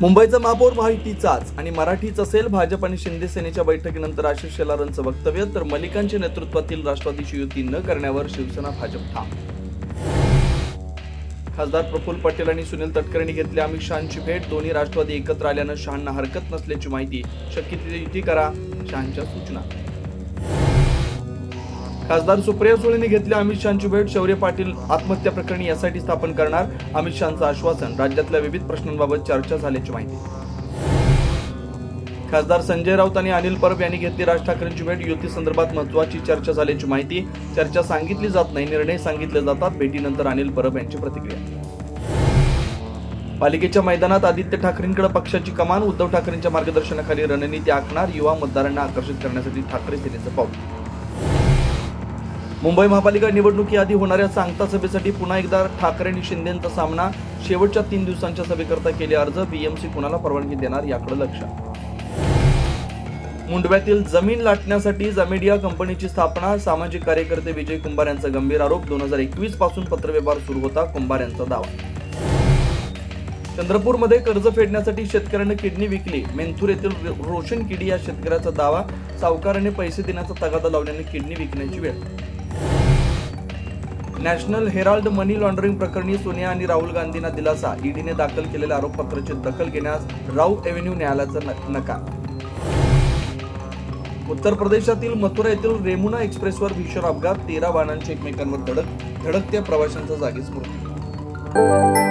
मुंबईचा महापौर महायुतीचाच आणि मराठीच असेल भाजप आणि शिंदे सेनेच्या बैठकीनंतर आशिष शेलारांचं वक्तव्य तर मलिकांच्या नेतृत्वातील राष्ट्रवादीची युती न करण्यावर शिवसेना भाजप ठाम. खासदार प्रफुल्ल पटेल आणि सुनील तटकरेंनी घेतली अमित शहाची भेट. दोन्ही राष्ट्रवादी एकत्र आल्यानं शहांना हरकत नसल्याची माहिती शक्य तिथे युती करा शहांच्या सूचना. खासदार सुप्रिया सुळेंनी घेतली अमित शहाची भेट. शौर्य पाटील आत्महत्या प्रकरणी यासाठी स्थापन करणार. अमित शहाचं आश्वासन. राज्यातल्या विविध प्रश्नांबाबत चर्चा झाल्याची माहिती. खासदार संजय राऊत आणि अनिल परब यांनी घेतली राज ठाकरेंची भेट. युती संदर्भात महत्वाची चर्चा झाल्याची माहिती. चर्चा सांगितली जात नाही. निर्णय सांगितले जातात. भेटीनंतर अनिल परब यांची प्रतिक्रिया. पालिकेच्या मैदानात आदित्य ठाकरेंकडे पक्षाची कमान. उद्धव ठाकरेंच्या मार्गदर्शनाखाली रणनीती आखणार. युवा मतदारांना आकर्षित करण्यासाठी ठाकरे सेनेचं पाऊल. मुंबई महापालिका निवडणुकीआधी होणाऱ्या सांगता सभेसाठी पुन्हा एकदा ठाकरे आणि शिंदेचा सामना शेवटच्या तीन दिवसांच्या सभेकरता केले अर्ज बीएमसी कुणाला परवानगी देणार याकडे लक्ष. मुंडव्यातील जमीन लाटण्यासाठी जमेडिया कंपनीची स्थापना सामाजिक कार्यकर्ते विजय कुंभार यांचा गंभीर आरोप दोन हजार एकवीसपासून पत्रव्यवहार सुरू होता कुंभार यांचा दावा. चंद्रपूरमध्ये कर्ज फेडण्यासाठी शेतकऱ्याने किडनी विकली मेंथूर येथील रो- रोशन किडी या शेतकऱ्याचा दावा सावकाराने पैसे देण्याचा तगादा लावल्याने किडनी विकण्याची वेळ नॅशनल हेराल्ड मनी लॉन्ड्रिंग प्रकरणी सोनिया आणि राहुल गांधींना दिलासा. ईडीने दाखल केलेल्या आरोपपत्राची दखल घेण्यास राऊ एव्हेन्यू न्यायालयाचा नकार. उत्तर प्रदेशातील मथुरा येथील रेमुना एक्सप्रेसवर भीषण अपघात. तेरा वाहनांची एकमेकांवर धडक धडकत्या प्रवाशांचा जागीच मृत्यू